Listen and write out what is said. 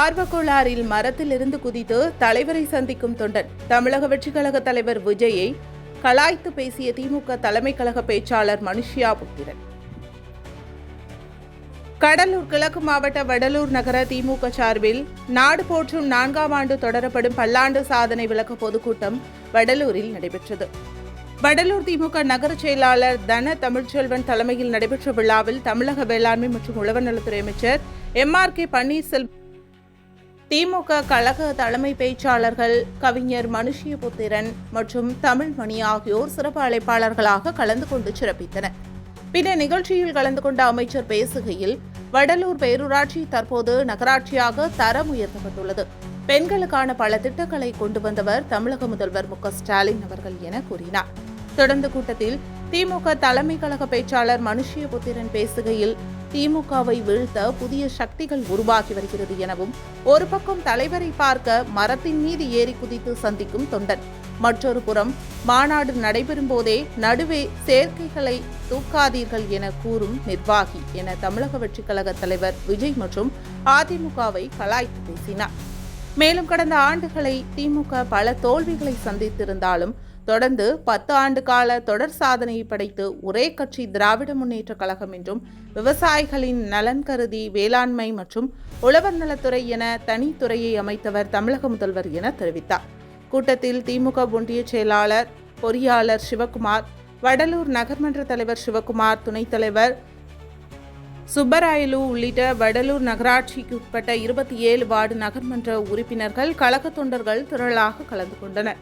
ஆர்வக்கோளாறில் மரத்திலிருந்து குதித்து தலைவரை சந்திக்கும் தொண்டன். தமிழக வெற்றிக் கழக தலைவர் விஜயை கலாய்த்து பேசிய திமுக தலைமை கழக பேச்சாளர் மனுஷியா புத்திரன் கடலூர் கிழக்கு மாவட்ட வடலூர் நகர திமுக சார்பில் நாடு போற்றும் நான்காம் ஆண்டு தொடரப்படும் பல்லாண்டு சாதனை விளக்க பொதுக்கூட்டம் வடலூரில் நடைபெற்றது. வடலூர் திமுக நகர செயலாளர் தன தமிழ்ச்செல்வன் தலைமையில் நடைபெற்ற விழாவில் தமிழக வேளாண்மை மற்றும் உழவர் நலத்துறை அமைச்சர் M R K Panneerselvam DMK கழக தலைமை பேச்சாளர்கள் கவிஞர் மனுஷியபுத்திரன் மற்றும் தமிழ்மணி ஆகியோர் சிறப்பு அழைப்பாளர்களாக கலந்து கொண்டு சிறப்பித்தனர். பின்னர் நிகழ்ச்சியில் கலந்து கொண்ட அமைச்சர் பேசுகையில் வடலூர் பேரூராட்சி தற்போது நகராட்சியாக தரம் உயர்த்தப்பட்டுள்ளது. பெண்களுக்கான பல திட்டங்களை கொண்டு வந்தவர் தமிழக முதல்வர் மு ஸ்டாலின் அவர்கள் என கூறினார். தொடர்ந்து கூட்டத்தில் திமுக தலைமை கழக பேச்சாளர் மனுஷியபுத்திரன் பேசுகையில் திமுகவை வீழ்த்த புதிய சக்திகள் உருவாகி வருகிறது எனவும் ஒரு பக்கம் தலைவரை பார்க்க மரத்தின் மீது ஏறி குதித்து சந்திக்கும் தொண்டன் மற்றொரு புறம் மாநாடு நடைபெறும் போதே நடுவே சேர்க்கைகளை தூக்காதீர்கள் என கூறும் நிர்வாகி என தமிழக வெற்றிக் கழக தலைவர் விஜய் மற்றும் அதிமுகவை கலாய்த்து பேசினார். மேலும் கடந்த ஆண்டுகளை திமுக பல தோல்விகளை சந்தித்திருந்தாலும் தொடர்ந்து பத்து ஆண்டு கால தொடர் சாதனையை படைத்து ஒரே கட்சி திராவிட முன்னேற்ற கழகம் என்றும் விவசாயிகளின் நலன் கருதி வேளாண்மை மற்றும் உழவர் நலத்துறை என தனித்துறையை அமைத்தவர் தமிழக முதல்வர் என தெரிவித்தார். கூட்டத்தில் திமுக ஒன்றிய செயலாளர் பொறியாளர் சிவகுமார் வடலூர் நகர்மன்ற தலைவர் சிவகுமார் துணைத் தலைவர் சுப்பராயலு உள்ளிட்ட வடலூர் நகராட்சிக்கு உட்பட்ட இருபத்தி ஏழு வார்டு நகர்மன்ற உறுப்பினர்கள் கழக தொண்டர்கள் திரளாக கலந்து கொண்டனர்.